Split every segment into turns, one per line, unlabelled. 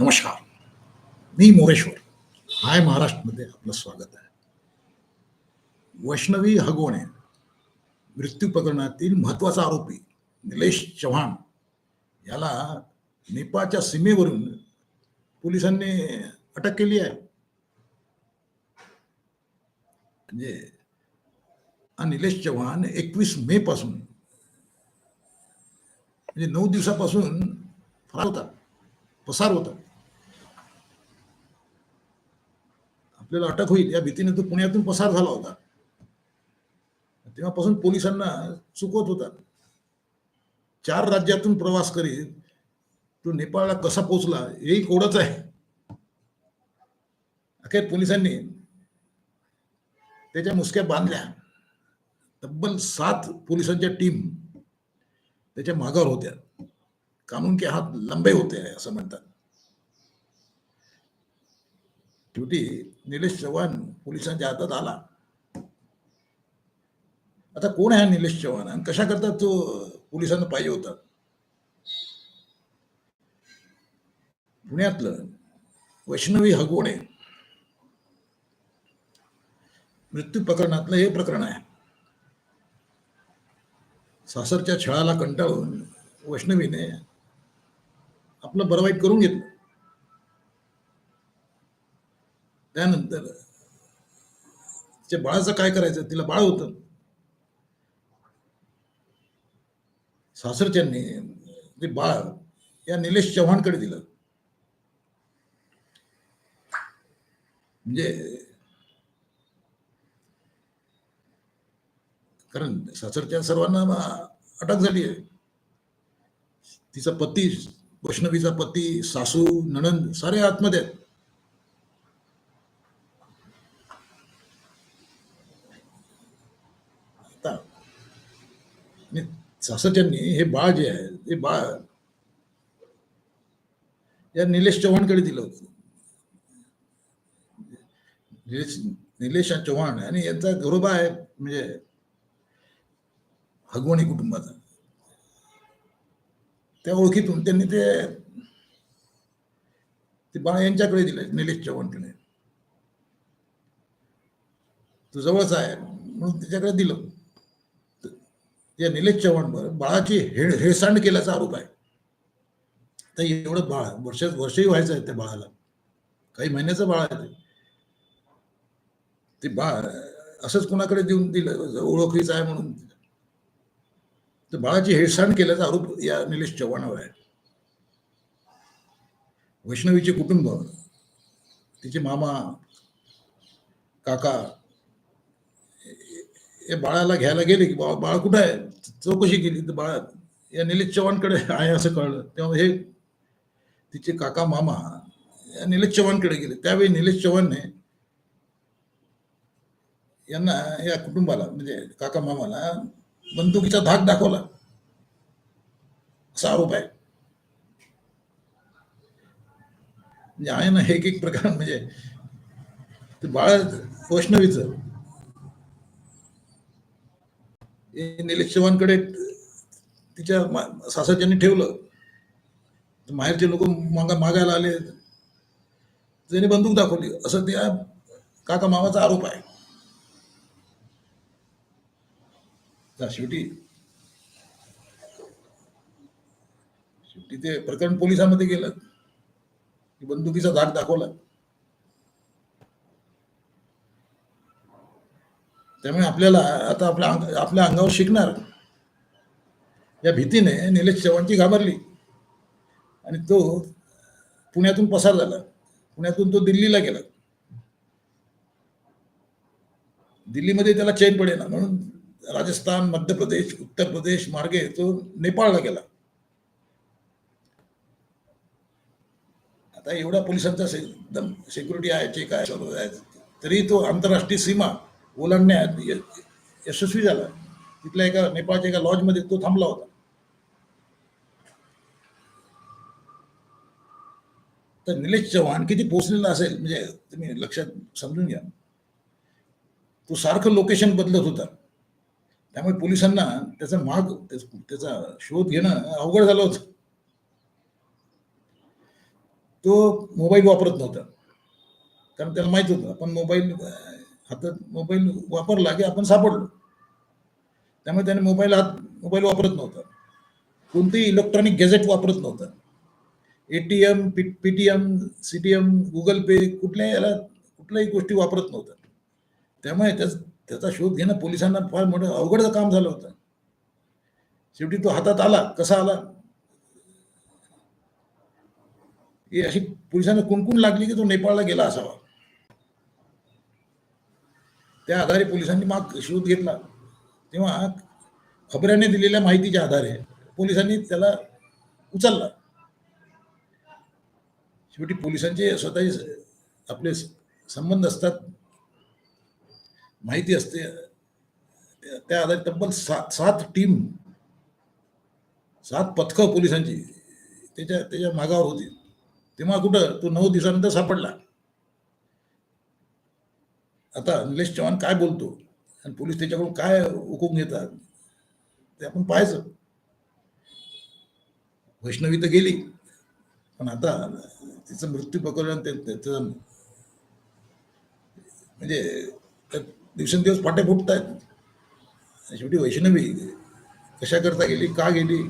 नमस्कार. मी मोरेश्वर हाय महाराष्ट्रमध्ये आपलं स्वागत आहे. वैष्णवी हगोणे मृत्यू प्रकरणातील महत्त्वाचा आरोपी निलेश चव्हाण याला नेपाळच्या सीमेवरून पोलिसांनी अटक केली आहे. म्हणजे निलेश चव्हाण एकवीस मे पासून म्हणजे नऊ दिवसापासून फरार होता पसार होता. आपल्याला अटक होईल या भीतीने तो पुण्यातून पसार झाला होता. तेव्हापासून पोलिसांना चुकवत होता. चार राज्यातून प्रवास करीत तो नेपाळला कसा पोहोचला हेही कोडच आहे. अखेर पोलिसांनी त्याच्या मुसक्या बांधल्या. तब्बल सात पोलिसांच्या टीम त्याच्या मागावर होत्या. कानून के हात लंबे होते असं म्हणतात. शेवटी निलेश चव्हाण पोलिसांच्या हातात आला. आता कोण आहे निलेश चव्हाण? आणि कशा करता तो पोलिसांना पाहिजे होता? पुण्यातलं वैष्णवी हगवणे मृत्यू प्रकरणातलं हे प्रकरण आहे. सासरच्या छळाला कंटाळून वैष्णवीने आपलं बरं वाईट करून घेतलं. त्यानंतर तिच्या बाळाचं काय करायचं? तिला बाळ होतं. सासरच्यांनी ते बाळ या निलेश चव्हाणकडे दिलं. म्हणजे कारण सासरच्या सर्वांना अटक झाली आहे. तिचा पती वैष्णवीचा पती सासू नणंद सारे आतमध्ये आहेत आता आणि सासरच्यांनी हे बाळ जे आहे ते बाळ या निलेश चव्हाणकडे दिलं होतं. निलेश निलेश चव्हाण आणि यांचा घरोबा आहे म्हणजे हगवणी कुटुंबाचा. त्या ओळखीतून त्यांनी ते ते बाळ यांच्याकडे दिलं निलेश चव्हाणकडे. तो जवळच आहे म्हणून त्याच्याकडे दिलं. या निलेश चव्हाणवर बाळाची हेड हेळसांड केल्याचा आरोप आहे. तर एवढं बाळ वर्ष वर्षही व्हायचं आहे त्या बाळाला. काही महिन्याचं बाळ आहे ते बाळ असंच कुणाकडे देऊन दिलं? ओळखीचं आहे म्हणून. तर बाळाची हेळसांड केल्याचा आरोप या निलेश चव्हाणावर आहे. वैष्णवीचे कुटुंब तिचे मामा काका हे बाळाला घ्यायला गेले की बा बाळ कुठं आहे? चौकशी केली तर बाळा या निलेश चव्हाणकडे आहे असं कळलं. तेव्हा हे तिचे काका मामा या निलेश चव्हाणकडे गेले. त्यावेळी निलेश चव्हाणने यांना या कुटुंबाला म्हणजे काका मामाला बंदुकीचा धाक दाखवला. असा आरोप आहे. म्हणजे आहे ना एक एक प्रकार म्हणजे ते बाळ वैष्णवीचं निलेश चव्हाणकडे तिच्या सासरच्यांनी ठेवलं. माहेरचे लोक मागा मागायला आले. त्याने बंदूक दाखवली. असं त्या काका मामाचा आरोप आहे. शेवटी शेवटी ते प्रकरण पोलिसांमध्ये गेलं. बंदुकीचा धाक दाखवला. त्यामुळे आपल्याला आता आपल्या आपल्या अंगावर शिकणार. या भीतीने निलेश चव्हाणची घाबरली. आणि तो पुण्यातून पसार झाला. पुण्यातून तो दिल्लीला गेला. दिल्लीमध्ये त्याला चैन पडेना. म्हणून राजस्थान मध्य प्रदेश उत्तर प्रदेश मार्गे तो नेपाळला गेला. आता एवढा पोलिसांचा एकदम सिक्युरिटी आहे चेक आहे तरी तो आंतरराष्ट्रीय सीमा ओलांडण्यात यशस्वी झाला. तिथल्या एका नेपाळच्या एका लॉजमध्ये तो थांबला होता. तर निलेश चव्हाण किती पोचलेला असेल म्हणजे तुम्ही लक्षात समजून घ्या. तो सारखं लोकेशन बदलत होता. त्यामुळे पोलिसांना त्याचा माग त्याचा शोध घेणं अवघड झालं होतं. तो मोबाईल वापरत नव्हता. कारण त्याला माहीत होतं आपण मोबाईल हातात मोबाईल वापरला की आपण सापडलो. त्यामुळे त्याने मोबाईल हात मोबाईल वापरत नव्हता. कोणतेही इलेक्ट्रॉनिक गॅजेट वापरत नव्हतं. ATM PTM CTM Google pay कुठल्याही याला कुठल्याही गोष्टी वापरत नव्हतं. त्यामुळे त्याच त्याचा शोध घेणं पोलिसांना फार मोठं अवघड काम झालं होतं. शेवटी तो हातात आला. कसा आला? ही अशी पोलिसांना कुणकुण लागली की तो नेपाळला गेला असावा? त्या आधारे पोलिसांनी माग शोध घेतला. तेव्हा खबऱ्याने दिलेल्या माहितीच्या आधारे पोलिसांनी त्याला उचलला. शेवटी पोलिसांचे स्वतःचे आपले संबंध असतात. माहिती असते. त्या- त्या आधारे तब्बल सात सात टीम सात पथकं पोलिसांची त्याच्या त्याच्या मागावर होती. तेव्हा कुठं तो नऊ दिवसानंतर सापडला. आता निलेश चव्हाण काय बोलतो? आणि पोलीस त्याच्याकडून काय हुकूम घेतात? ते आपण पाहायचं. वैष्णवी तर गेली. पण आता तिचं मृत्यू प्रकरण त्याचं म्हणजे दिवसेंदिवस फाटे फुटत आहेत शेवटी वैष्णवी कशा करता गेली? का गेली?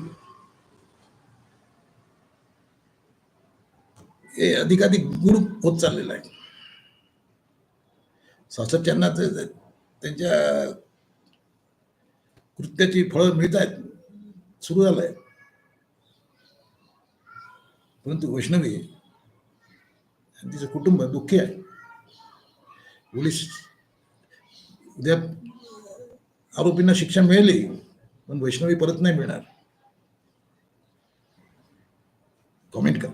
हे अधिकाधिक गुण होत चाललेलं आहे. सासरच्यांना ते- त्यांच्या कृत्याची फळं मिळत आहेत. सुरू झालंय. परंतु वैष्णवी आणि तिचं कुटुंब दुःखी आहे. पोलीस उद्या आरोपींना शिक्षा मिळाली पण वैष्णवी परत नाही मिळणार. कमेंट करा.